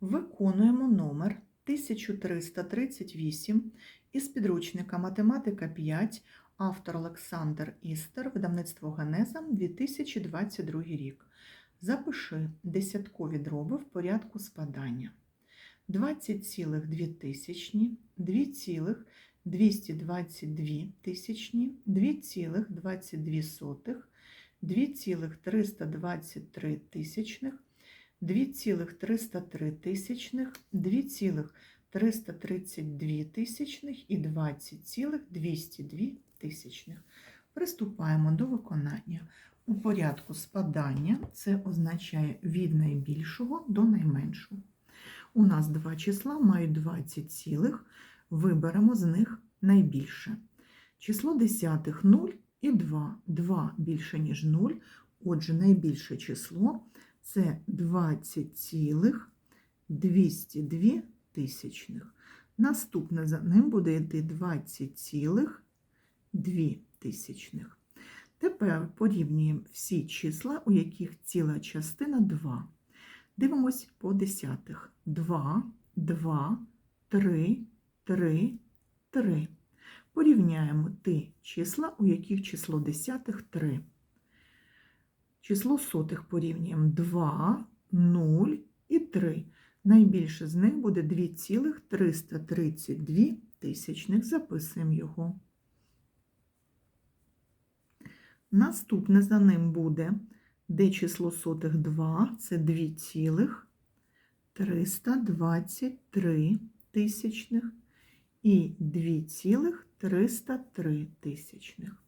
Виконуємо номер 1338 із підручника Математика 5, автор Олександр Істер, видавництво Генеза, 2022 рік. Запиши десяткові дроби в порядку спадання. 20,2 тисячні, 2,222 тисячні, 2,22 сотих, 2,323 тисячних, 2,303 тисячних, 2,332 тисячних і 20,202 тисячних. Приступаємо до виконання. У порядку спадання це означає від найбільшого до найменшого. У нас два числа мають 20 цілих, виберемо з них найбільше. Число десятих 0 і 2. 2 більше, ніж 0, отже, найбільше число це 20,202 тисячних. Наступне за ним буде йти 20,2 тисячних. Тепер порівнюємо всі числа, у яких ціла частина 2. Дивимось по десятих. 2, 2, 3, 3, 3. Порівняємо ті числа, у яких число десятих 3. Число сотих порівнюємо 2, 0 і 3. Найбільше з них буде 2,332 тисячних. Записуємо його. Наступне за ним буде, де число сотих 2, це 2,323 тисячних і 2,303 тисячних.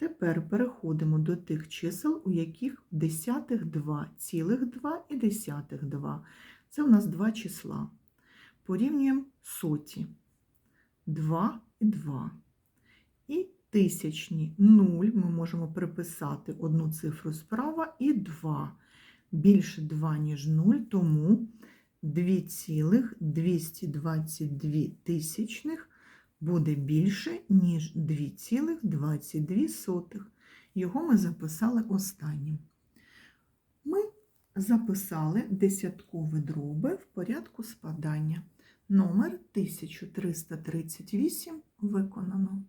Тепер переходимо до тих чисел, у яких десятих 2, цілих 2 і десятих 2. Це у нас два числа. Порівнюємо соті. 2 і 2. І тисячні 0 ми можемо приписати одну цифру справа і 2. Більше 2, ніж 0, тому 2,222 тисячних буде більше, ніж 2,22. Його ми записали останнім. Ми записали десяткові дроби в порядку спадання. Номер 1338 виконано.